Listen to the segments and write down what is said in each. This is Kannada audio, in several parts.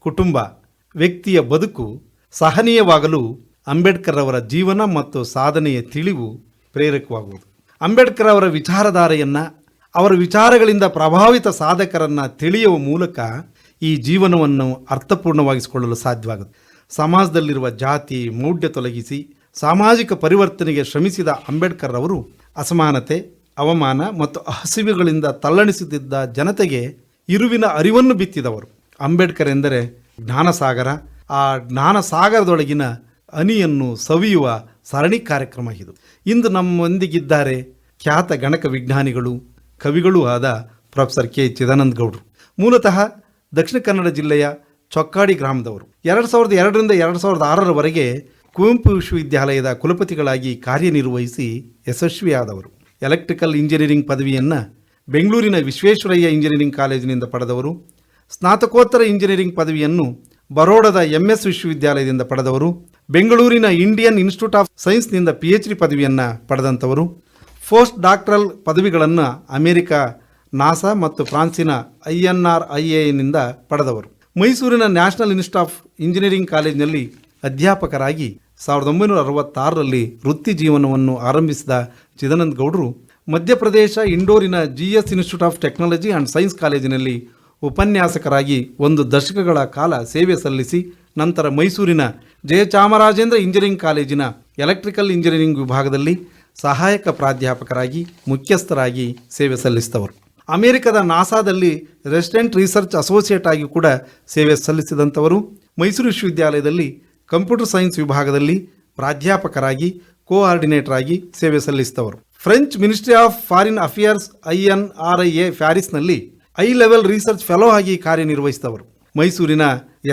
ಕುಟುಂಬ, ವ್ಯಕ್ತಿಯ ಬದುಕು, ಸಹನೀಯವಾಗಲು ಅಂಬೇಡ್ಕರ್ ಅವರ ಜೀವನ ಮತ್ತು ಸಾಧನೆಯ ತಿಳಿವು ಪ್ರೇರಕವಾಗುವುದು. ಅಂಬೇಡ್ಕರ್ ಅವರ ವಿಚಾರಧಾರೆಯನ್ನು, ಅವರ ವಿಚಾರಗಳಿಂದ ಪ್ರಭಾವಿತ ಸಾಧಕರನ್ನು ತಿಳಿಯುವ ಮೂಲಕ ಈ ಜೀವನವನ್ನು ಅರ್ಥಪೂರ್ಣವಾಗಿಸಿಕೊಳ್ಳಲು ಸಾಧ್ಯವಾಗುತ್ತೆ ಸಮಾಜದಲ್ಲಿರುವ ಜಾತಿ, ಮೌಢ್ಯ ತೊಲಗಿಸಿ, ಸಾಮಾಜಿಕ ಪರಿವರ್ತನೆಗೆ ಶ್ರಮಿಸಿದ ಅಂಬೇಡ್ಕರ್ ಅವರು ಅಸಮಾನತೆ, ಅವಮಾನ ಮತ್ತು ಹಸಿವುಗಳಿಂದ ತಲ್ಲಣಿಸುತ್ತಿದ್ದ ಜನತೆಗೆ ಇರುವಿನ ಅರಿವನ್ನು ಬಿತ್ತಿದವರು. ಅಂಬೇಡ್ಕರ್ ಎಂದರೆ ಜ್ಞಾನಸಾಗರ. ಆ ಜ್ಞಾನಸಾಗರದೊಳಗಿನ ಅನಿಯನ್ನು ಸವಿಯುವ ಸರಣಿ ಕಾರ್ಯಕ್ರಮ ಇದು. ಇಂದು ನಮ್ಮೊಂದಿಗಿದ್ದಾರೆ ಖ್ಯಾತ ಗಣಕ ವಿಜ್ಞಾನಿಗಳು, ಕವಿಗಳೂ ಆದ ಪ್ರೊಫೆಸರ್ ಕೆ ಚಿದಾನಂದ ಗೌಡರು. ಮೂಲತಃ ದಕ್ಷಿಣ ಕನ್ನಡ ಜಿಲ್ಲೆಯ ಚೊಕ್ಕಾಡಿ ಗ್ರಾಮದವರು. ಎರಡು ಸಾವಿರದ ಎರಡರಿಂದ ಎರಡು ಸಾವಿರದ ಆರರವರೆಗೆ ಕುವೆಂಪು ವಿಶ್ವವಿದ್ಯಾಲಯದ ಕುಲಪತಿಗಳಾಗಿ ಕಾರ್ಯನಿರ್ವಹಿಸಿ ಯಶಸ್ವಿಯಾದವರು. ಎಲೆಕ್ಟ್ರಿಕಲ್ ಇಂಜಿನಿಯರಿಂಗ್ ಪದವಿಯನ್ನು ಬೆಂಗಳೂರಿನ ವಿಶ್ವೇಶ್ವರಯ್ಯ ಇಂಜಿನಿಯರಿಂಗ್ ಕಾಲೇಜಿನಿಂದ ಪಡೆದವರು. ಸ್ನಾತಕೋತ್ತರ ಇಂಜಿನಿಯರಿಂಗ್ ಪದವಿಯನ್ನು ಬರೋಡದ ಎಂ ಎಸ್ ವಿಶ್ವವಿದ್ಯಾಲಯದಿಂದ ಪಡೆದವರು, ಬೆಂಗಳೂರಿನ ಇಂಡಿಯನ್ ಇನ್ಸ್ಟಿಟ್ಯೂಟ್ ಆಫ್ ಸೈನ್ಸ್ನಿಂದ ಪಿ ಎಚ್ ಡಿ ಪದವಿಯನ್ನು ಪಡೆದಂಥವರು, ಪೋಸ್ಟ್ ಡಾಕ್ಟರಲ್ ಪದವಿಗಳನ್ನು ಅಮೆರಿಕ, ನಾಸಾ ಮತ್ತು ಫ್ರಾನ್ಸಿನ ಐ ಎನ್ ಆರ್ ಐ ಎನಿಂದ ಪಡೆದವರು. ಮೈಸೂರಿನ ನ್ಯಾಷನಲ್ ಇನ್ಸ್ಟಿಟ್ಯೂಟ್ ಆಫ್ ಇಂಜಿನಿಯರಿಂಗ್ ಕಾಲೇಜಿನಲ್ಲಿ ಅಧ್ಯಾಪಕರಾಗಿ ಸಾವಿರದ ಒಂಬೈನೂರ ಅರವತ್ತಾರರಲ್ಲಿ ವೃತ್ತಿ ಜೀವನವನ್ನು ಆರಂಭಿಸಿದ ಚಿದಾನಂದ ಗೌಡರು Madhya Pradesh ಇಂಡೋರಿನ G S institute of technology and science ಕಾಲೇಜಿನಲ್ಲಿ ಉಪನ್ಯಾಸಕರಾಗಿ ಒಂದು ದಶಕಗಳ ಕಾಲ ಸೇವೆ ಸಲ್ಲಿಸಿ ನಂತರ ಮೈಸೂರಿನ ಜಯಚಾಮರಾಜೇಂದ್ರ ಇಂಜಿನಿಯರಿಂಗ್ ಕಾಲೇಜಿನ ಎಲೆಕ್ಟ್ರಿಕಲ್ ಇಂಜಿನಿಯರಿಂಗ್ ವಿಭಾಗದಲ್ಲಿ ಸಹಾಯಕ ಪ್ರಾಧ್ಯಾಪಕರಾಗಿ ಮುಖ್ಯಸ್ಥರಾಗಿ ಸೇವೆ ಸಲ್ಲಿಸಿದವರು. ಅಮೆರಿಕದ ನಾಸಾದಲ್ಲಿ ರೆಸಿಡೆಂಟ್ ರಿಸರ್ಚ್ ಅಸೋಸಿಯೇಟ್ ಆಗಿ ಕೂಡ ಸೇವೆ ಸಲ್ಲಿಸಿದಂಥವರು ಮೈಸೂರು ವಿಶ್ವವಿದ್ಯಾಲಯದಲ್ಲಿ ಕಂಪ್ಯೂಟರ್ ಸೈನ್ಸ್ ವಿಭಾಗದಲ್ಲಿ ಪ್ರಾಧ್ಯಾಪಕರಾಗಿ ಕೋಆರ್ಡಿನೇಟರ್ ಆಗಿ ಸೇವೆ ಸಲ್ಲಿಸಿದವರು. French ministry of foreign affairs I N R I A ಪ್ಯಾರಿಸ್ನಲ್ಲಿ I level research fellow ಆಗಿ ಕಾರ್ಯನಿರ್ವಹಿಸಿದವರು. ಮೈಸೂರಿನ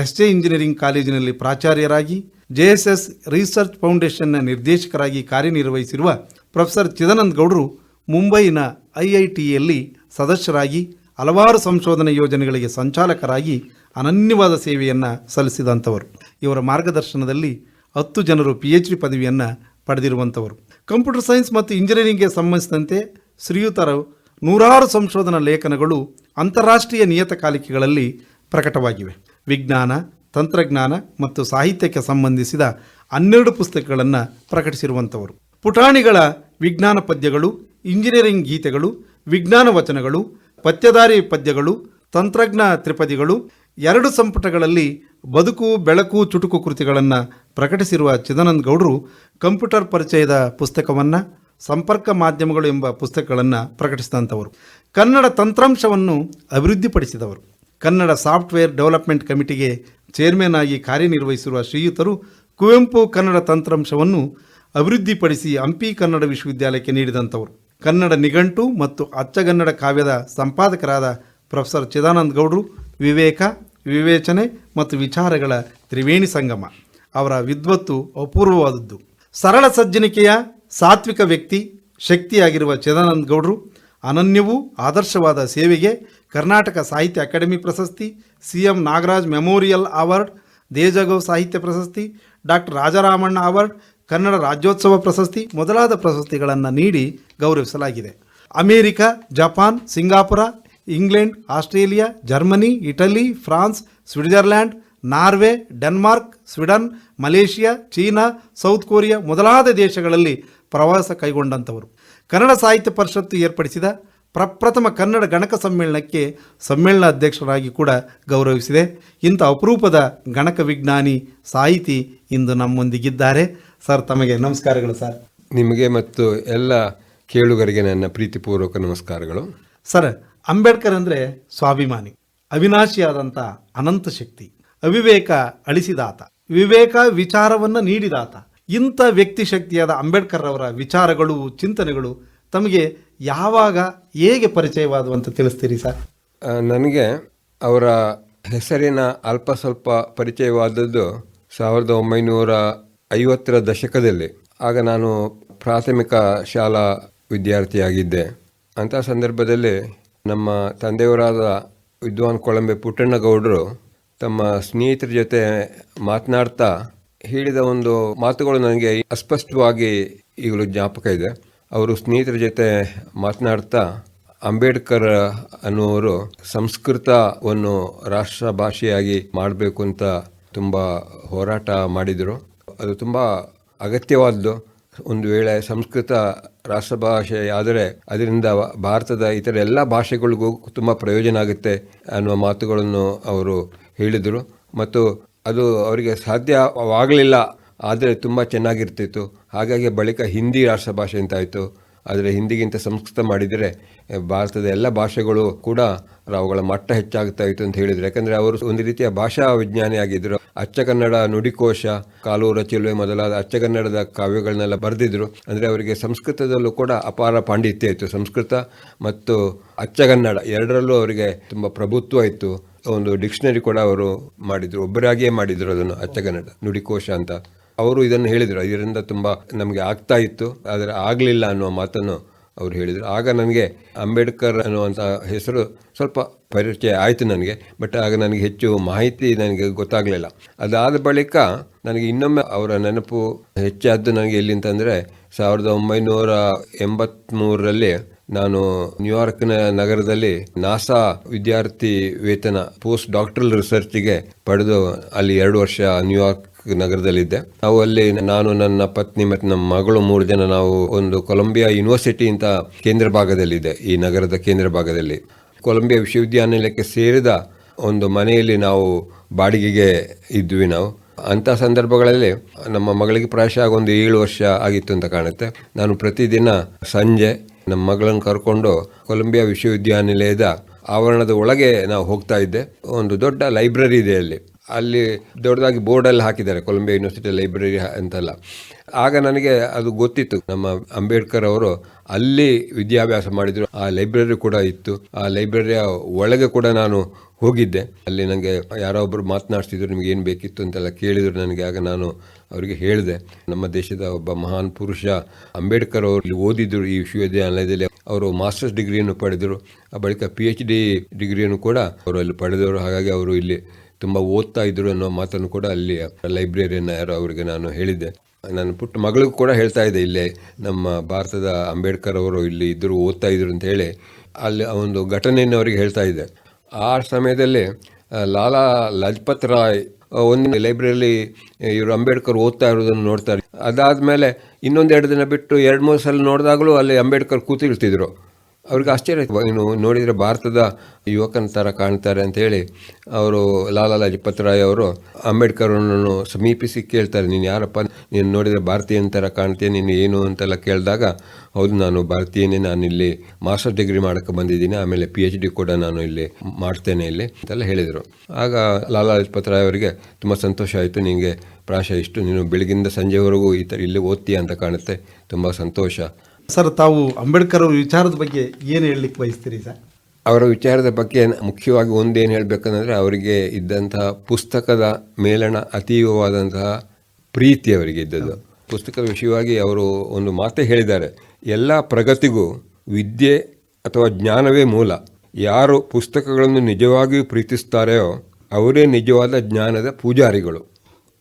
ಎಸ್ ಜೆ ಇಂಜಿನಿಯರಿಂಗ್ ಕಾಲೇಜಿನಲ್ಲಿ ಪ್ರಾಚಾರ್ಯರಾಗಿ ಜೆಎಸ್ಎಸ್ ರಿಸರ್ಚ್ ಫೌಂಡೇಶನ್ನ ನಿರ್ದೇಶಕರಾಗಿ ಕಾರ್ಯನಿರ್ವಹಿಸಿರುವ ಪ್ರೊಫೆಸರ್ ಚಿದಾನಂದ ಗೌಡರು ಮುಂಬೈನ ಐಐಟಿಯಲ್ಲಿ ಸದಸ್ಯರಾಗಿ, ಹಲವಾರು ಸಂಶೋಧನಾ ಯೋಜನೆಗಳಿಗೆ ಸಂಚಾಲಕರಾಗಿ ಅನನ್ಯವಾದ ಸೇವೆಯನ್ನು ಸಲ್ಲಿಸಿದಂಥವರು. ಇವರ ಮಾರ್ಗದರ್ಶನದಲ್ಲಿ ಹತ್ತು ಜನರು ಪಿ ಎಚ್ ಡಿ ಪದವಿಯನ್ನು ಪಡೆದಿರುವಂಥವರು. ಕಂಪ್ಯೂಟರ್ ಸೈನ್ಸ್ ಮತ್ತು ಇಂಜಿನಿಯರಿಂಗ್ಗೆ ಸಂಬಂಧಿಸಿದಂತೆ ಶ್ರೀಯುತರು ನೂರಾರು ಸಂಶೋಧನಾ ಲೇಖನಗಳು ಅಂತಾರಾಷ್ಟ್ರೀಯ ನಿಯತಕಾಲಿಕೆಗಳಲ್ಲಿ ಪ್ರಕಟವಾಗಿವೆ. ವಿಜ್ಞಾನ, ತಂತ್ರಜ್ಞಾನ ಮತ್ತು ಸಾಹಿತ್ಯಕ್ಕೆ ಸಂಬಂಧಿಸಿದ ಹನ್ನೆರಡು ಪುಸ್ತಕಗಳನ್ನು ಪ್ರಕಟಿಸಿರುವಂಥವರು. ಪುಟಾಣಿಗಳ ವಿಜ್ಞಾನ ಪದ್ಯಗಳು, ಇಂಜಿನಿಯರಿಂಗ್ ಗೀತೆಗಳು, ವಿಜ್ಞಾನ ವಚನಗಳು ಪತ್ಯದಾರಿ ಪದ್ಯಗಳು, ತಂತ್ರಜ್ಞ ತ್ರಿಪದಿಗಳು, ಎರಡು ಸಂಪುಟಗಳಲ್ಲಿ ಬದುಕು, ಬೆಳಕು, ಚುಟುಕು ಕೃತಿಗಳನ್ನು ಪ್ರಕಟಿಸಿರುವ ಚಿದಾನಂದ ಗೌಡರು ಕಂಪ್ಯೂಟರ್ ಪರಿಚಯದ ಪುಸ್ತಕವನ್ನು ಸಂಪರ್ಕ ಮಾಧ್ಯಮಗಳು ಎಂಬ ಪುಸ್ತಕಗಳನ್ನು ಪ್ರಕಟಿಸಿದಂಥವರು. ಕನ್ನಡ ತಂತ್ರಾಂಶವನ್ನು ಅಭಿವೃದ್ಧಿಪಡಿಸಿದವರು. ಕನ್ನಡ ಸಾಫ್ಟ್ವೇರ್ ಡೆವಲಪ್ಮೆಂಟ್ ಕಮಿಟಿಗೆ ಚೇರ್ಮನ್ ಆಗಿ ಕಾರ್ಯನಿರ್ವಹಿಸಿರುವ ಶ್ರೀಯುತರು ಕುವೆಂಪು ಕನ್ನಡ ತಂತ್ರಾಂಶವನ್ನು ಅಭಿವೃದ್ಧಿಪಡಿಸಿ ಹಂಪಿ ಕನ್ನಡ ವಿಶ್ವವಿದ್ಯಾಲಯಕ್ಕೆ ನೀಡಿದಂಥವರು. ಕನ್ನಡ ನಿಘಂಟು ಮತ್ತು ಅಚ್ಚಗನ್ನಡ ಕಾವ್ಯದ ಸಂಪಾದಕರಾದ ಪ್ರೊಫೆಸರ್ ಚಿದಾನಂದ ಗೌಡರು, ವಿವೇಕ, ವಿವೇಚನೆ ಮತ್ತು ವಿಚಾರಗಳ ತ್ರಿವೇಣಿ ಸಂಗಮ. ಅವರ ವಿದ್ವತ್ತು ಅಪೂರ್ವವಾದದ್ದು. ಸರಳ ಸಜ್ಜನಿಕೆಯ ಸಾತ್ವಿಕ ವ್ಯಕ್ತಿ, ಶಕ್ತಿಯಾಗಿರುವ ಚಿದಾನಂದ ಗೌಡರು ಅನನ್ಯವೂ ಆದರ್ಶವಾದ ಸೇವೆಗೆ ಕರ್ನಾಟಕ ಸಾಹಿತ್ಯ ಅಕಾಡೆಮಿ ಪ್ರಶಸ್ತಿ C M Nagaraj memorial award, Dejagou ಸಾಹಿತ್ಯ ಪ್ರಶಸ್ತಿ ಡಾಕ್ಟರ್ ರಾಜಾರಾಮಣ್ಣ ಅವಾರ್ಡ್, ಕನ್ನಡ ರಾಜ್ಯೋತ್ಸವ ಪ್ರಶಸ್ತಿ ಮೊದಲಾದ ಪ್ರಶಸ್ತಿಗಳನ್ನು ನೀಡಿ ಗೌರವಿಸಲಾಗಿದೆ. America, Japan, Singapore, England, Australia, Germany, Italy, France, Switzerland, Norway, Denmark, Sweden, Malaysia, China, South Korea ಮೊದಲಾದ ದೇಶಗಳಲ್ಲಿ ಪ್ರವಾಸ ಕೈಗೊಂಡಂಥವರು. ಕನ್ನಡ ಸಾಹಿತ್ಯ ಪರಿಷತ್ತು ಏರ್ಪಡಿಸಿದ ಪ್ರಪ್ರಥಮ ಕನ್ನಡ ಗಣಕ ಸಮ್ಮೇಳನಕ್ಕೆ ಸಮ್ಮೇಳನ ಅಧ್ಯಕ್ಷರಾಗಿ ಕೂಡ ಗೌರವಿಸಿದೆ. ಇಂಥ ಅಪರೂಪದ ಗಣಕ ವಿಜ್ಞಾನಿ ಸಾಹಿತಿ ಇಂದು ನಮ್ಮೊಂದಿಗಿದ್ದಾರೆ. ಸರ್ ತಮಗೆ ನಮಸ್ಕಾರಗಳು ಸರ್. ನಿಮಗೆ ಮತ್ತು ಎಲ್ಲ ಕೇಳುಗರಿಗೆ ನನ್ನ ಪ್ರೀತಿಪೂರ್ವಕ ನಮಸ್ಕಾರಗಳು. ಸರ್ ಅಂಬೇಡ್ಕರ್ ಅಂದರೆ ಸ್ವಾಭಿಮಾನಿ ಅವಿನಾಶಿಯಾದಂಥ ಅನಂತ ಶಕ್ತಿ ಅವಿವೇಕ ಅಳಿಸಿದಾತ ವಿವೇಕ ವಿಚಾರವನ್ನು ನೀಡಿದಾತ ಇಂಥ ವ್ಯಕ್ತಿ ಶಕ್ತಿಯಾದ ಅಂಬೇಡ್ಕರ್ ಅವರ ವಿಚಾರಗಳು, ಚಿಂತನೆಗಳು ತಮಗೆ ಯಾವಾಗ ಹೇಗೆ ಪರಿಚಯವಾದವು ಅಂತ ತಿಳಿಸ್ತೀರಿ ಸರ್? ನನಗೆ ಅವರ ಹೆಸರಿನ ಅಲ್ಪ ಸ್ವಲ್ಪ ಪರಿಚಯವಾದದ್ದು ಸಾವಿರದ ಒಂಬೈನೂರ ಐವತ್ತರ ದಶಕದಲ್ಲಿ. ಆಗ ನಾನು ಪ್ರಾಥಮಿಕ ಶಾಲಾ ವಿದ್ಯಾರ್ಥಿಯಾಗಿದ್ದೆ. ಅಂಥ ಸಂದರ್ಭದಲ್ಲಿ ನಮ್ಮ ತಂದೆಯವರಾದ ವಿದ್ವಾನ್ ಕೊಳಂಬೆ ಪುಟ್ಟಣ್ಣಗೌಡರು ತಮ್ಮ ಸ್ನೇಹಿತರ ಜೊತೆ ಮಾತನಾಡ್ತಾ ಹೇಳಿದ ಒಂದು ಮಾತುಗಳು ನನಗೆ ಅಸ್ಪಷ್ಟವಾಗಿ ಈಗಲೂ ಜ್ಞಾಪಕ ಇದೆ. ಅವರು ಸ್ನೇಹಿತರ ಜೊತೆ ಮಾತನಾಡ್ತಾ ಅಂಬೇಡ್ಕರ್ ಅನ್ನುವರು ಸಂಸ್ಕೃತವನ್ನು ರಾಷ್ಟ್ರ ಭಾಷೆಯಾಗಿ ಮಾಡಬೇಕು ಅಂತ ತುಂಬ ಹೋರಾಟ ಮಾಡಿದರು. ಅದು ತುಂಬ ಅಗತ್ಯವಾದ್ದು. ಒಂದು ವೇಳೆ ಸಂಸ್ಕೃತ ರಾಷ್ಟ್ರ ಭಾಷೆ ಆದರೆ ಅದರಿಂದ ಭಾರತದ ಇತರ ಎಲ್ಲ ಭಾಷೆಗಳಿಗೂ ತುಂಬ ಪ್ರಯೋಜನ ಆಗುತ್ತೆ ಅನ್ನುವ ಮಾತುಗಳನ್ನು ಅವರು ಹೇಳಿದರು. ಮತ್ತು ಅದು ಅವರಿಗೆ ಸಾಧ್ಯವಾಗಲಿಲ್ಲ, ಆದರೆ ತುಂಬ ಚೆನ್ನಾಗಿರ್ತಿತ್ತು. ಹಾಗಾಗಿ ಬಳಿಕ ಹಿಂದಿ ರಾಷ್ಟ್ರ ಭಾಷೆ ಅಂತಾಯಿತು ಆದರೆ ಹಿಂದಿಗಿಂತ ಸಂಸ್ಕೃತ ಮಾಡಿದರೆ ಭಾರತದ ಎಲ್ಲ ಭಾಷೆಗಳು ಕೂಡ ಅವುಗಳ ಮಟ್ಟ ಹೆಚ್ಚಾಗ್ತಾ ಇತ್ತು ಅಂತ ಹೇಳಿದರು. ಯಾಕಂದರೆ ಅವರು ಒಂದು ರೀತಿಯ ಭಾಷಾ ವಿಜ್ಞಾನಿಯಾಗಿದ್ದರು ಅಚ್ಚಗನ್ನಡ ನುಡಿಕೋಶ ಕಾಲೂರ ಚಿಲುವೆ ಮೊದಲಾದ ಅಚ್ಚಗನ್ನಡದ ಕಾವ್ಯಗಳನ್ನೆಲ್ಲ ಬರೆದಿದ್ರು. ಅಂದರೆ ಅವರಿಗೆ ಸಂಸ್ಕೃತದಲ್ಲೂ ಕೂಡ ಅಪಾರ ಪಾಂಡಿತ್ಯ ಇತ್ತು. ಸಂಸ್ಕೃತ ಮತ್ತು ಅಚ್ಚಗನ್ನಡ ಎರಡರಲ್ಲೂ ಅವರಿಗೆ ತುಂಬ ಪ್ರಭುತ್ವ ಇತ್ತು. ಒಂದು ಡಿಕ್ಷನರಿ ಕೂಡ ಅವರು ಮಾಡಿದ್ರು. ಒಬ್ಬರಾಗಿಯೇ ಮಾಡಿದ್ರು ಅದನ್ನು ಅಚ್ಚಗನ್ನಡ ನುಡಿಕೋಶ ಅಂತ. ಅವರು ಇದನ್ನು ಹೇಳಿದರು. ಇದರಿಂದ ತುಂಬ ನಮಗೆ ಆಗ್ತಾ ಇತ್ತು. ಆದರೆ ಆಗಲಿಲ್ಲ ಅನ್ನುವ ಮಾತನ್ನು ಅವರು ಹೇಳಿದರು. ಆಗ ನನಗೆ ಅಂಬೇಡ್ಕರ್ ಅನ್ನುವಂಥ ಹೆಸರು ಸ್ವಲ್ಪ ಪರಿಚಯ ಆಯಿತು ನನಗೆ. ಬಟ್ ಆಗ ನನಗೆ ಹೆಚ್ಚು ಮಾಹಿತಿ ನನಗೆ ಗೊತ್ತಾಗಲಿಲ್ಲ. ಅದಾದ ಬಳಿಕ ನನಗೆ ಇನ್ನೊಮ್ಮೆ ಅವರ ನೆನಪು ಹೆಚ್ಚಾದ್ದು ನನಗೆ ಎಲ್ಲಿಂತಂದರೆ ಸಾವಿರದ ಒಂಬೈನೂರ ಎಂಬತ್ತ್ಮೂರರಲ್ಲಿ ನಾನು ನ್ಯೂಯಾರ್ಕ್ನ ನಗರದಲ್ಲಿ ನಾಸಾ ವಿದ್ಯಾರ್ಥಿ ವೇತನ, ಪೋಸ್ಟ್ ಡಾಕ್ಟರಲ್ ರಿಸರ್ಚ್ಗೆ ಪಡೆದು ಅಲ್ಲಿ ಎರಡು ವರ್ಷ ನ್ಯೂಯಾರ್ಕ್ ನಗರದಲ್ಲಿದ್ದೆ. ನಾವು ಅಲ್ಲಿ ನಾನು, ನನ್ನ ಪತ್ನಿ ಮತ್ತು ನಮ್ಮ ಮಗಳು ಮೂರು ಜನ ನಾವು ಒಂದು ಕೊಲಂಬಿಯಾ ಯೂನಿವರ್ಸಿಟಿ ಅಂತ ಕೇಂದ್ರ ಭಾಗದಲ್ಲಿದೆ ಈ ನಗರದ ಕೇಂದ್ರ ಭಾಗದಲ್ಲಿ. ಕೊಲಂಬಿಯಾ ವಿಶ್ವವಿದ್ಯಾನಿಲಯಕ್ಕೆ ಸೇರಿದ ಒಂದು ಮನೆಯಲ್ಲಿ ನಾವು ಬಾಡಿಗೆಗೆ ಇದ್ವಿ ನಾವು. ಅಂಥ ಸಂದರ್ಭಗಳಲ್ಲಿ ನಮ್ಮ ಮಗಳಿಗೆ ಪ್ರಾಯಶಃ ಒಂದು ಏಳು ವರ್ಷ ಆಗಿತ್ತು ಅಂತ ಕಾಣುತ್ತೆ. ನಾನು ಪ್ರತಿದಿನ ಸಂಜೆ ನಮ್ಮ ಮಗಳನ್ನು ಕರ್ಕೊಂಡು ಕೊಲಂಬಿಯಾ ವಿಶ್ವವಿದ್ಯಾನಿಲಯದ ಆವರಣದ ಒಳಗೆ ನಾವು ಹೋಗ್ತಾ ಇದ್ದೆ. ಒಂದು ದೊಡ್ಡ ಲೈಬ್ರರಿ ಇದೆ ಅಲ್ಲಿ. ಅಲ್ಲಿ ದೊಡ್ಡದಾಗಿ ಬೋರ್ಡಲ್ಲಿ ಹಾಕಿದ್ದಾರೆ, ಕೊಲಂಬಿಯಾ ಯೂನಿವರ್ಸಿಟಿ ಲೈಬ್ರರಿ ಅಂತೆಲ್ಲ. ಆಗ ನನಗೆ ಅದು ಗೊತ್ತಿತ್ತು. ನಮ್ಮ ಅಂಬೇಡ್ಕರ್ ಅವರು ಅಲ್ಲಿ ವಿದ್ಯಾಭ್ಯಾಸ ಮಾಡಿದರು. ಆ ಲೈಬ್ರರಿ ಕೂಡ ಇತ್ತು. ಆ ಲೈಬ್ರರಿಯ ಒಳಗೆ ಕೂಡ ನಾನು ಹೋಗಿದ್ದೆ. ಅಲ್ಲಿ ನನಗೆ ಯಾರೋ ಒಬ್ಬರು ಮಾತನಾಡ್ತಿದ್ರು, ನಿಮ್ಗೆ ಏನು ಬೇಕಿತ್ತು? ಅಂತೆಲ್ಲ ಕೇಳಿದರು ನನಗೆ. ಆಗ ನಾನು ಅವರಿಗೆ ಹೇಳಿದೆ. ನಮ್ಮ ದೇಶದ ಒಬ್ಬ ಮಹಾನ್ ಪುರುಷ ಅಂಬೇಡ್ಕರ್ ಅವರು ಇಲ್ಲಿ ಓದಿದ್ರು ಈ ವಿಶ್ವವಿದ್ಯಾಲಯದಲ್ಲಿ ಅವರು ಮಾಸ್ಟರ್ಸ್ ಡಿಗ್ರಿಯನ್ನು ಪಡೆದರು. ಆ ಬಳಿಕ ಪಿ ಎಚ್ ಡಿ ಡಿಗ್ರಿಯನ್ನು ಕೂಡ ಅವರು ಅಲ್ಲಿ ಪಡೆದವರು. ಹಾಗಾಗಿ ಅವರು ಇಲ್ಲಿ ತುಂಬ ಓದ್ತಾ ಇದ್ರು ಅನ್ನೋ ಮಾತನ್ನು ಕೂಡ ಅಲ್ಲಿ ಲೈಬ್ರರಿಯನ್ನು ಯಾರು ಅವರಿಗೆ ನಾನು ಹೇಳಿದ್ದೆ. ನನ್ನ ಪುಟ್ಟ ಮಗಳಿಗೂ ಕೂಡ ಹೇಳ್ತಾ ಇದ್ದೆ ಇಲ್ಲೇ. ನಮ್ಮ ಭಾರತದ ಅಂಬೇಡ್ಕರ್ ಅವರು ಇಲ್ಲಿ ಇದ್ದರು ಓದ್ತಾ ಇದ್ರು ಅಂತ ಹೇಳಿ ಅಲ್ಲಿ ಒಂದು ಘಟನೆಯನ್ನು ಅವರಿಗೆ ಹೇಳ್ತಾ ಇದ್ದೆ. ಆ ಸಮಯದಲ್ಲಿ ಲಾಲಾ ಲಜಪತ್ ರಾಯ್ ಒಂದು ಲೈಬ್ರರಿಯಲ್ಲಿ ಇವರು ಅಂಬೇಡ್ಕರ್ ಓದ್ತಾ ಇರೋದನ್ನು ನೋಡ್ತಾರೆ. ಅದಾದಮೇಲೆ ಇನ್ನೊಂದೆರಡು ದಿನ ಬಿಟ್ಟು ಎರಡು ಮೂರು ಸಲ ನೋಡಿದಾಗಲೂ ಅಲ್ಲಿ ಅಂಬೇಡ್ಕರ್ ಕೂತಿರ್ತಿದ್ರು. ಅವ್ರಿಗೆ ಆಶ್ಚರ್ಯ ಆಯ್ತು. ನೀನು ನೋಡಿದರೆ ಭಾರತದ ಯುವಕನ ಥರ ಕಾಣ್ತಾರೆ ಅಂಥೇಳಿ ಅವರು ಲಾಲಾ ಲಜಪತ್ ರಾಯ್ ಅವರು ಅಂಬೇಡ್ಕರನ್ನು ಸಮೀಪಿಸಿ ಕೇಳ್ತಾರೆ. ನೀನು ಯಾರಪ್ಪ? ನೀನು ನೋಡಿದರೆ ಭಾರತೀಯನ ಥರ ಕಾಣ್ತೀಯ? ನೀನು ಏನು ಅಂತೆಲ್ಲ ಕೇಳಿದಾಗ, ಹೌದು, ನಾನು ಭಾರತೀಯನೇ. ನಾನು ಇಲ್ಲಿ ಮಾಸ್ಟರ್ ಡಿಗ್ರಿ ಮಾಡೋಕ್ಕೆ ಬಂದಿದ್ದೀನಿ. ಆಮೇಲೆ ಪಿ ಎಚ್ ಡಿ ಕೂಡ ನಾನು ಇಲ್ಲಿ ಮಾಡ್ತೇನೆ ಇಲ್ಲಿ ಅಂತೆಲ್ಲ ಹೇಳಿದರು. ಆಗ ಲಾಲಾ ಲಜಪತ್ ರಾಯ್ ಅವರಿಗೆ ತುಂಬ ಸಂತೋಷ ಆಯಿತು. ನಿನಗೆ ಪ್ರಾಶ ಇಷ್ಟು, ನೀನು ಬೆಳಗಿಂದ ಸಂಜೆವರೆಗೂ ಈ ಥರ ಇಲ್ಲಿ ಓದ್ತೀಯ ಅಂತ ಕಾಣುತ್ತೆ. ತುಂಬ ಸಂತೋಷ. ಸರ್, ತಾವು ಅಂಬೇಡ್ಕರ್ ಅವರ ವಿಚಾರದ ಬಗ್ಗೆ ಏನು ಹೇಳಲಿಕ್ಕೆ ಬಯಸ್ತೀರಿ ಸರ್? ಅವರ ವಿಚಾರದ ಬಗ್ಗೆ ಮುಖ್ಯವಾಗಿ ಒಂದೇನು ಹೇಳಬೇಕಂದ್ರೆ ಅವರಿಗೆ ಇದ್ದಂತಹ ಪುಸ್ತಕದ ಮೇಲಣ ಅತೀವವಾದಂತಹ ಪ್ರೀತಿ ಅವರಿಗೆ ಇದ್ದದ್ದು. ಪುಸ್ತಕದ ವಿಷಯವಾಗಿ ಅವರು ಒಂದು ಮಾತೆ ಹೇಳಿದ್ದಾರೆ. ಎಲ್ಲ ಪ್ರಗತಿಗೂ ವಿದ್ಯೆ ಅಥವಾ ಜ್ಞಾನವೇ ಮೂಲ. ಯಾರು ಪುಸ್ತಕಗಳನ್ನು ನಿಜವಾಗಿಯೂ ಪ್ರೀತಿಸ್ತಾರೆಯೋ ಅವರೇ ನಿಜವಾದ ಜ್ಞಾನದ ಪೂಜಾರಿಗಳು.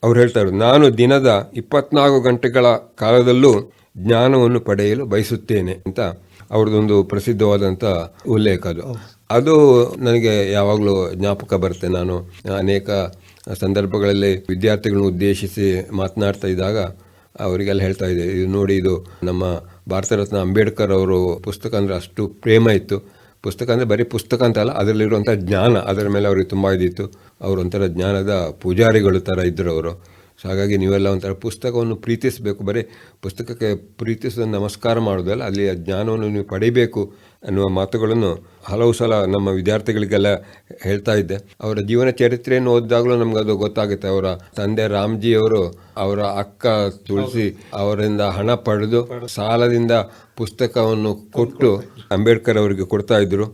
ಅವ್ರು ಹೇಳ್ತಾರೆ ನಾನು ದಿನದ ಇಪ್ಪತ್ನಾಲ್ಕು ಗಂಟೆಗಳ ಕಾಲದಲ್ಲೂ ಜ್ಞಾನವನ್ನು ಪಡೆಯಲು ಬಯಸುತ್ತೇನೆ ಅಂತ ಅವ್ರದ್ದೊಂದು ಪ್ರಸಿದ್ಧವಾದಂಥ ಉಲ್ಲೇಖ ಅದು. ಅದು ನನಗೆ ಯಾವಾಗಲೂ ಜ್ಞಾಪಕ ಬರುತ್ತೆ. ನಾನು ಅನೇಕ ಸಂದರ್ಭಗಳಲ್ಲಿ ವಿದ್ಯಾರ್ಥಿಗಳನ್ನು ಉದ್ದೇಶಿಸಿ ಮಾತನಾಡ್ತಾ ಇದ್ದಾಗ ಅವರಿಗೆಲ್ಲ ಹೇಳ್ತಾ ಇದ್ದೆ ಇದು ನೋಡಿ ಇದು ನಮ್ಮ ಭಾರತ ರತ್ನ ಅಂಬೇಡ್ಕರ್ ಅವರು ಪುಸ್ತಕ ಅಂದರೆ ಅಷ್ಟು ಪ್ರೇಮ ಇತ್ತು. ಪುಸ್ತಕ ಅಂದರೆ ಬರೀ ಪುಸ್ತಕ ಅಂತ ಅಲ್ಲ ಅದರಲ್ಲಿರುವಂಥ ಜ್ಞಾನ, ಅದರ ಮೇಲೆ ಅವ್ರಿಗೆ ತುಂಬ ಇದಿತ್ತು. ಅವರು ಒಂಥರ ಜ್ಞಾನದ ಪೂಜಾರಿಗಳು ಥರ ಇದ್ದರು ಅವರು. ಸೊ ಹಾಗಾಗಿ ನೀವೆಲ್ಲ ಒಂಥರ ಪುಸ್ತಕವನ್ನು ಪ್ರೀತಿಸಬೇಕು. ಬರೀ ಪುಸ್ತಕಕ್ಕೆ ಪ್ರೀತಿಸೋದು ನಮಸ್ಕಾರ ಮಾಡೋದಲ್ಲ ಅಲ್ಲಿಯ ಜ್ಞಾನವನ್ನು ನೀವು ಪಡಿಬೇಕು ಅನ್ನುವ ಮಾತುಗಳನ್ನು ಹಲವು ಸಲ ನಮ್ಮ ವಿದ್ಯಾರ್ಥಿಗಳಿಗೆಲ್ಲ ಹೇಳ್ತಾ ಇದ್ದೆ. ಅವರ ಜೀವನ ಚರಿತ್ರೆಯನ್ನು ಓದಿದಾಗಲೂ ನಮ್ಗೆ ಅದು ಗೊತ್ತಾಗುತ್ತೆ. ಅವರ ತಂದೆ ರಾಮ್ಜಿಯವರು ಅವರ ಅಕ್ಕ ತುಳಸಿ ಅವರಿಂದ ಹಣ ಪಡೆದು ಸಾಲದಿಂದ ಪುಸ್ತಕವನ್ನು ಕೊಟ್ಟು ಅಂಬೇಡ್ಕರ್ ಅವರಿಗೆ ಕೊಡ್ತಾ ಇದ್ರು.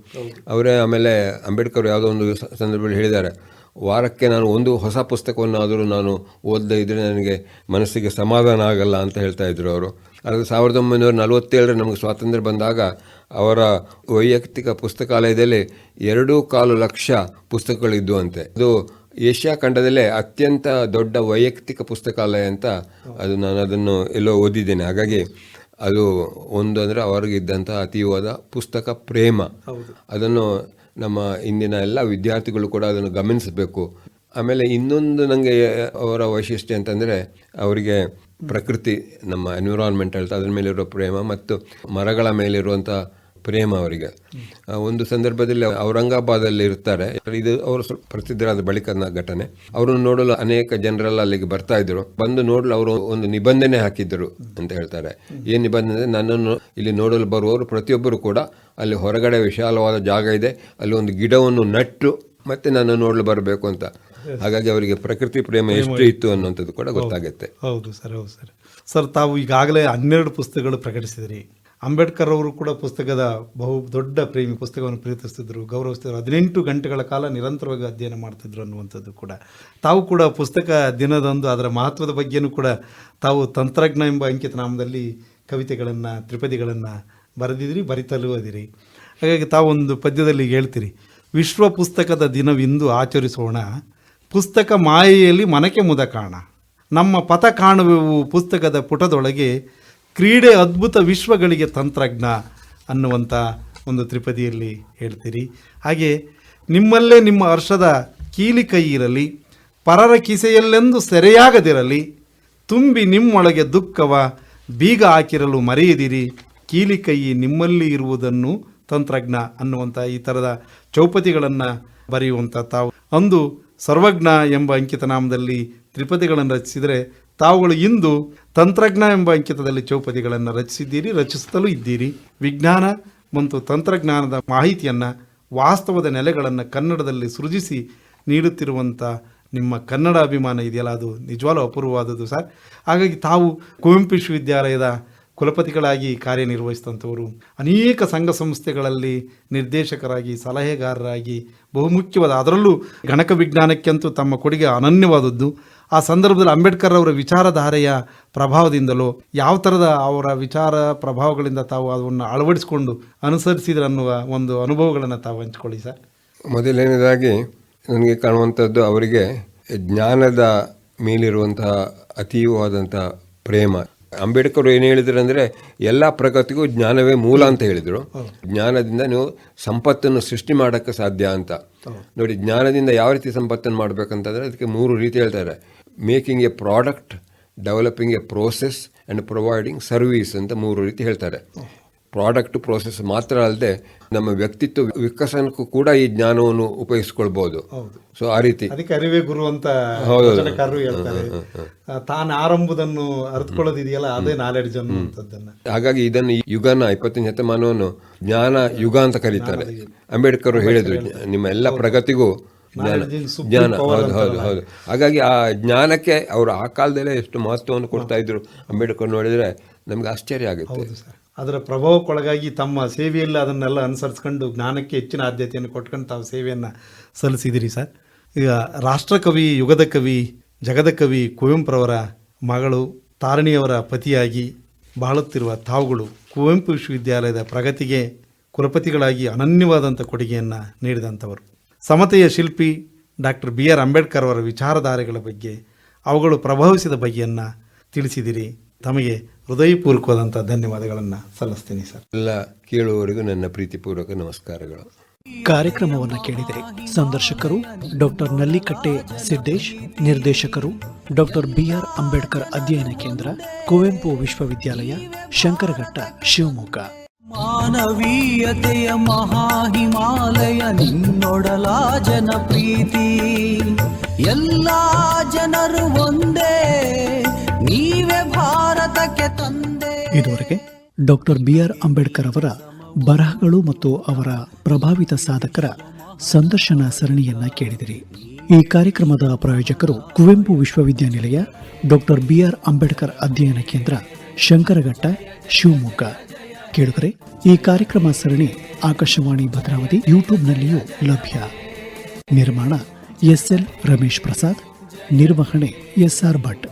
ಅವರೇ ಆಮೇಲೆ ಅಂಬೇಡ್ಕರ್ ಯಾವುದೋ ಒಂದು ಸಂದರ್ಭದಲ್ಲಿ ಹೇಳಿದ್ದಾರೆ ವಾರಕ್ಕೆ ನಾನು ಒಂದು ಹೊಸ ಪುಸ್ತಕವನ್ನಾದರೂ ನಾನು ಓದದೇ ಇದ್ದರೆ ನನಗೆ ಮನಸ್ಸಿಗೆ ಸಮಾಧಾನ ಆಗಲ್ಲ ಅಂತ ಹೇಳ್ತಾ ಇದ್ದರು ಅವರು. ಆದರೆ ಸಾವಿರದ ಒಂಬೈನೂರ ನಲವತ್ತೇಳರ ನಮಗೆ ಸ್ವಾತಂತ್ರ್ಯ ಬಂದಾಗ ಅವರ ವೈಯಕ್ತಿಕ ಪುಸ್ತಕಾಲಯದಲ್ಲಿ ಎರಡೂ ಕಾಲು ಲಕ್ಷ ಪುಸ್ತಕಗಳಿದ್ದು ಅಂತೆ. ಅದು ಏಷ್ಯಾ ಖಂಡದಲ್ಲೇ ಅತ್ಯಂತ ದೊಡ್ಡ ವೈಯಕ್ತಿಕ ಪುಸ್ತಕಾಲಯ ಅಂತ ಅದು ನಾನು ಅದನ್ನು ಎಲ್ಲೋ ಓದಿದ್ದೇನೆ. ಹಾಗಾಗಿ ಅದು ಒಂದು ಅಂದರೆ ಅವರಿಗಿದ್ದಂಥ ಅತೀವಾದ ಪುಸ್ತಕ ಪ್ರೇಮ. ಅದನ್ನು ನಮ್ಮ ಇಂದಿನ ಎಲ್ಲ ವಿದ್ಯಾರ್ಥಿಗಳು ಕೂಡ ಅದನ್ನು ಗಮನಿಸಬೇಕು. ಆಮೇಲೆ ಇನ್ನೊಂದು ನನಗೆ ಅವರ ವೈಶಿಷ್ಟ್ಯ ಅಂತಂದರೆ ಅವರಿಗೆ ಪ್ರಕೃತಿ, ನಮ್ಮ ಎನ್ವಿರಾನ್ಮೆಂಟ್ ಹೇಳ್ತಾ ಅದ್ರ ಮೇಲಿರೋ ಪ್ರೇಮ ಮತ್ತು ಮರಗಳ ಮೇಲಿರುವಂಥ ಪ್ರೇಮ ಅವರಿಗೆ. ಒಂದು ಸಂದರ್ಭದಲ್ಲಿ ಔರಂಗಾಬಾದಲ್ಲಿ ಇರ್ತಾರೆ. ಇದು ಅವರು ಸ್ವಲ್ಪ ಪ್ರಸಿದ್ಧರಾದ ಬಳಿಕದ ಘಟನೆ. ಅವರನ್ನು ನೋಡಲು ಅನೇಕ ಜನರೆಲ್ಲ ಅಲ್ಲಿಗೆ ಬರ್ತಾ ಇದ್ರು. ಬಂದು ನೋಡಲು ಅವರು ಒಂದು ನಿಬಂಧನೆ ಹಾಕಿದ್ರು ಅಂತ ಹೇಳ್ತಾರೆ. ಏನ್ ನಿಬಂಧನೆ ನನ್ನನ್ನು ಇಲ್ಲಿ ನೋಡಲು ಬರುವವರು ಪ್ರತಿಯೊಬ್ಬರು ಕೂಡ ಅಲ್ಲಿ ಹೊರಗಡೆ ವಿಶಾಲವಾದ ಜಾಗ ಇದೆ. ಅಲ್ಲಿ ಒಂದು ಗಿಡವನ್ನು ನಟ್ಟು ಮತ್ತೆ ನನ್ನ ನೋಡಲು ಬರಬೇಕು ಅಂತ. ಹಾಗಾಗಿ ಅವರಿಗೆ ಪ್ರಕೃತಿ ಪ್ರೇಮ ಎಷ್ಟು ಇತ್ತು. ಅನ್ನುವಂಥದ್ದು ಕೂಡ ಗೊತ್ತಾಗುತ್ತೆ. ಹೌದು ಸರ್ ಹೌದು ಸರ್. ಸರ್ ತಾವು ಈಗಾಗಲೇ ಹನ್ನೆರಡು ಪುಸ್ತಕಗಳು ಪ್ರಕಟಿಸಿದ್ರಿ. ಅಂಬೇಡ್ಕರ್ ಅವರು ಕೂಡ ಪುಸ್ತಕದ ಬಹು ದೊಡ್ಡ ಪ್ರೇಮಿ ಪುಸ್ತಕವನ್ನು ಪ್ರೀತಿಸ್ತಿದ್ರು. ಗೌರವಿಸ್ತಿದ್ರು. ಹದಿನೆಂಟು ಗಂಟೆಗಳ ಕಾಲ ನಿರಂತರವಾಗಿ ಅಧ್ಯಯನ ಮಾಡ್ತಿದ್ರು ಅನ್ನುವಂಥದ್ದು ಕೂಡ. ತಾವು ಕೂಡ ಪುಸ್ತಕ ದಿನದಂದು ಅದರ ಮಹತ್ವದ ಬಗ್ಗೆನೂ ಕೂಡ ತಾವು ತಂತ್ರಜ್ಞ ಎಂಬ ಅಂಕಿತ ನಾಮದಲ್ಲಿ ಕವಿತೆಗಳನ್ನು, ತ್ರಿಪದಿಗಳನ್ನು ಬರೆದಿದ್ದೀರಿ, ಬರಿತಲೂ ಅದಿರಿ ಹಾಗಾಗಿ ತಾವು ಒಂದು ಪದ್ಯದಲ್ಲಿ ಹೇಳ್ತೀರಿ. ವಿಶ್ವ ಪುಸ್ತಕದ ದಿನವಿಂದು ಆಚರಿಸೋಣ. ಪುಸ್ತಕ ಮಾಯೆಯಲ್ಲಿ ಮನಕೆ ಮುದ ಕಾಣ. ನಮ್ಮ ಪಥ ಕಾಣುವೆವು ಪುಸ್ತಕದ ಪುಟದೊಳಗೆ ಕ್ರೀಡೆ ಅದ್ಭುತ ವಿಶ್ವಗಳಿಗೆ ತಂತ್ರಜ್ಞ ಅನ್ನುವಂಥ ಒಂದು ತ್ರಿಪದಿಯಲ್ಲಿ ಹೇಳ್ತೀರಿ. ಹಾಗೆ ನಿಮ್ಮಲ್ಲೇ ನಿಮ್ಮ ಹರ್ಷದ ಕೀಲಿ ಕೈ ಇರಲಿ, ಪರರ ಕಿಸೆಯಲ್ಲೆಂದು ಸೆರೆಯಾಗದಿರಲಿ, ತುಂಬಿ ನಿಮ್ಮೊಳಗೆ ದುಃಖವ ಬೀಗ ಹಾಕಿರಲು ಮರೆಯದಿರಿ, ಕೀಲಿ ಕೈ ನಿಮ್ಮಲ್ಲಿ ಇರುವುದನ್ನು ತಂತ್ರಜ್ಞ ಅನ್ನುವಂಥ ಈ ಥರದ ಚೌಪತಿಗಳನ್ನು ಬರೆಯುವಂಥ ತಾವು. ಅಂದು ಸರ್ವಜ್ಞ ಎಂಬ ಅಂಕಿತ ನಾಮದಲ್ಲಿ ತ್ರಿಪದಿಗಳನ್ನು ರಚಿಸಿದರೆ ತಾವುಗಳು ಇಂದು ತಂತ್ರಜ್ಞ ಎಂಬ ಅಂಕಿತದಲ್ಲಿ ಚೌಪದಿಗಳನ್ನು ರಚಿಸಿದ್ದೀರಿ, ರಚಿಸುತ್ತಲೂ ಇದ್ದೀರಿ. ವಿಜ್ಞಾನ ಮತ್ತು ತಂತ್ರಜ್ಞಾನದ ಮಾಹಿತಿಯನ್ನು ವಾಸ್ತವದ ನೆಲೆಗಳನ್ನು ಕನ್ನಡದಲ್ಲಿ ಸೃಜಿಸಿ ನೀಡುತ್ತಿರುವಂಥ ನಿಮ್ಮ ಕನ್ನಡ ಅಭಿಮಾನ ಇದೆಯಲ್ಲ, ಅದು ನಿಜವಾಗ್ಲೂ ಅಪೂರ್ವವಾದದ್ದು ಸರ್. ಹಾಗಾಗಿ ತಾವು ಕುವೆಂಪು ವಿಶ್ವವಿದ್ಯಾಲಯದ ಕುಲಪತಿಗಳಾಗಿ ಕಾರ್ಯನಿರ್ವಹಿಸಿದಂಥವರು ಅನೇಕ ಸಂಘ ಸಂಸ್ಥೆಗಳಲ್ಲಿ ನಿರ್ದೇಶಕರಾಗಿ, ಸಲಹೆಗಾರರಾಗಿ, ಬಹುಮುಖ್ಯವಾದ, ಅದರಲ್ಲೂ ಗಣಕ ವಿಜ್ಞಾನಕ್ಕಂತೂ ತಮ್ಮ ಕೊಡುಗೆ ಅನನ್ಯವಾದದ್ದು. ಆ ಸಂದರ್ಭದಲ್ಲಿ ಅಂಬೇಡ್ಕರ್ ಅವರ ವಿಚಾರಧಾರೆಯ ಪ್ರಭಾವದಿಂದಲೋ, ಯಾವ ಥರದ ಅವರ ವಿಚಾರ ಪ್ರಭಾವಗಳಿಂದ ತಾವು ಅದನ್ನು ಅಳವಡಿಸಿಕೊಂಡು ಅನುಸರಿಸಿದ್ರೆ ಅನ್ನುವ ಒಂದು ಅನುಭವಗಳನ್ನು ತಾವು ಹಂಚಿಕೊಳ್ಳಿ ಸರ್. ಮೊದಲನೇದಾಗಿ ನನಗೆ ಕಾಣುವಂಥದ್ದು ಅವರಿಗೆ ಜ್ಞಾನದ ಮೇಲಿರುವಂತಹ ಅತೀವವಾದಂತಹ ಪ್ರೇಮ. ಅಂಬೇಡ್ಕರ್ ಏನು ಹೇಳಿದ್ರು ಅಂದರೆ ಎಲ್ಲ ಪ್ರಗತಿಗೂ ಜ್ಞಾನವೇ ಮೂಲ ಅಂತ ಹೇಳಿದರು. ಜ್ಞಾನದಿಂದ ನೀವು ಸಂಪತ್ತನ್ನು ಸೃಷ್ಟಿ ಮಾಡೋಕ್ಕೆ ಸಾಧ್ಯ ಅಂತ. ನೋಡಿ ಜ್ಞಾನದಿಂದ ಯಾವ ರೀತಿ ಸಂಪತ್ತನ್ನು ಮಾಡಬೇಕಂತಂದರೆ ಅದಕ್ಕೆ ಮೂರು ರೀತಿ ಹೇಳ್ತಾರೆ making a product developing a process and providing service ಅಂತ ಮೂರು ರೀತಿ ಹೇಳ್ತಾರೆ. ಪ್ರಾಡಕ್ಟ್ ಪ್ರೋಸೆಸ್ ಮಾತ್ರ ಅಲ್ಲದೆ ನಮ್ಮ ವ್ಯಕ್ತಿತ್ವ ವಿಕಸನಕ್ಕೂ ಕೂಡ ಈ ಜ್ಞಾನವನ್ನು ಉಪಯೋಗಿಸ್ಕೊಳ್ಬಹುದು ಸೊ ಆ ರೀತಿ. ಅದಕ್ಕೆ ಅರಿವೇ ಗುರು ಅಂತ. ಹೇಳ್ತಾರೆ. ತಾನು ಆರಂಭದನ್ನು ಅರ್ಥಕೊಳ್ಳೋದಿದೆಯಲ್ಲ ಅದೇ ನಾಲೆಡ್ಜ್ ಅನ್ನುವಂಥದ್ದನ್ನ. ಹಾಗಾಗಿ ಇದನ್ನು ಯುಗನ ಇಪ್ಪತ್ತನೇ ಶತಮಾನವನ್ನು ಜ್ಞಾನ ಯುಗ ಅಂತ ಕರೀತಾರೆ. ಅಂಬೇಡ್ಕರ್ ಹೇಳಿದ್ರು ನಿಮ್ಮ ಎಲ್ಲ ಪ್ರಗತಿಗೂ ಜ್ಞಾನ. ಜ್ಞಾನ. ಹೌದು ಹೌದು ಹೌದು. ಹಾಗಾಗಿ ಆ ಜ್ಞಾನಕ್ಕೆ ಅವರು ಆ ಕಾಲದಲ್ಲೇ ಎಷ್ಟು ಮಹತ್ವವನ್ನು ಕೊಡ್ತಾ ಇದ್ರು ಅಂಬೇಡ್ಕರ್ ನೋಡಿದ್ರೆ ನಮ್ಗೆ ಆಶ್ಚರ್ಯ ಆಗುತ್ತೆ. ಅದರ ಪ್ರಭಾವಕ್ಕೊಳಗಾಗಿ ತಮ್ಮ ಸೇವೆಯಲ್ಲಿ ಅದನ್ನೆಲ್ಲ ಅನುಸರಿಸ್ಕೊಂಡು ಜ್ಞಾನಕ್ಕೆ ಹೆಚ್ಚಿನ ಆದ್ಯತೆಯನ್ನು ಕೊಟ್ಕೊಂಡು ತಾವು ಸೇವೆಯನ್ನು ಸಲ್ಲಿಸಿದಿರಿ ಸರ್. ಈಗ ರಾಷ್ಟ್ರಕವಿ, ಯುಗದ ಕವಿ, ಜಗದ ಕವಿ ಕುವೆಂಪುರವರ ಮಗಳು ತಾರಣಿಯವರ ಪತಿಯಾಗಿ ಬಾಳುತ್ತಿರುವ ತಾವುಗಳು ಕುವೆಂಪು ವಿಶ್ವವಿದ್ಯಾಲಯದ ಪ್ರಗತಿಗೆ ಕುಲಪತಿಗಳಾಗಿ ಅನನ್ಯವಾದಂಥ ಕೊಡುಗೆಯನ್ನು ನೀಡಿದಂಥವರು. ಸಮತೆಯ ಶಿಲ್ಪಿ ಡಾಕ್ಟರ್ ಬಿ. ಆರ್. ಅಂಬೇಡ್ಕರ್ ಅವರ ವಿಚಾರಧಾರೆಗಳ ಬಗ್ಗೆ ಅವುಗಳು ಪ್ರಭಾವಿಸಿದ ಬಗೆಯನ್ನು ತಿಳಿಸಿದಿರಿ. ತಮಗೆ ಹೃದಯಪೂರ್ವಕವಾದಂಥ ಧನ್ಯವಾದಗಳನ್ನು ಸಲ್ಲಿಸ್ತೀನಿ ಸರ್. ಎಲ್ಲ ಕೇಳುವವರಿಗೂ ನನ್ನ ಪ್ರೀತಿಪೂರ್ವಕ ನಮಸ್ಕಾರಗಳು. ಕಾರ್ಯಕ್ರಮವನ್ನು ಕೇಳಿದರೆ ಸಂದರ್ಶಕರು ಡಾಕ್ಟರ್ ನಲ್ಲಿಕಟ್ಟೆ ಸಿದ್ದೇಶ್ ನಿರ್ದೇಶಕರು ಡಾಕ್ಟರ್ ಬಿಆರ್ ಅಂಬೇಡ್ಕರ್ ಅಧ್ಯಯನ ಕೇಂದ್ರ ಕುವೆಂಪು ವಿಶ್ವವಿದ್ಯಾಲಯ ಶಂಕರಘಟ್ಟ ಶಿವಮೊಗ್ಗ. ಮಾನವೀಯತೆಯ ಮಹಾಹಿಮಾಲಯ ನಿನ್ನೊಡಲ ಜನ ಪ್ರೀತಿ ಎಲ್ಲ ಜನರು ಒಂದೇ ಭಾರತಕ್ಕೆ ತಂದೆ. ಇದುವರೆಗೆ ಡಾಕ್ಟರ್ ಬಿ ಆರ್ ಅಂಬೇಡ್ಕರ್ ಅವರ ಬರಹಗಳು ಮತ್ತು ಅವರ ಪ್ರಭಾವಿತ ಸಾಧಕರ ಸಂದರ್ಶನ ಸರಣಿಯನ್ನ ಕೇಳಿದಿರಿ. ಈ ಕಾರ್ಯಕ್ರಮದ ಪ್ರಾಯೋಜಕರು ಕುವೆಂಪು ವಿಶ್ವವಿದ್ಯಾನಿಲಯ, ಡಾಕ್ಟರ್ ಬಿ ಆರ್ ಅಂಬೇಡ್ಕರ್ ಅಧ್ಯಯನ ಕೇಂದ್ರ ಶಂಕರಘಟ್ಟ, ಶಿವಮೊಗ್ಗ. ಕೇಳಿದರೆ ಈ ಕಾರ್ಯಕ್ರಮ ಸರಣಿ ಆಕಾಶವಾಣಿ ಭದ್ರಾವತಿ ಯೂಟ್ಯೂಬ್ನಲ್ಲಿಯೂ ಲಭ್ಯ. ನಿರ್ಮಾಣ ಎಸ್ಎಲ್ ರಮೇಶ್ ಪ್ರಸಾದ್, ನಿರ್ವಹಣೆ ಎಸ್ಆರ್ ಭಟ್.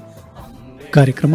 ಕಾರ್ಯಕ್ರಮ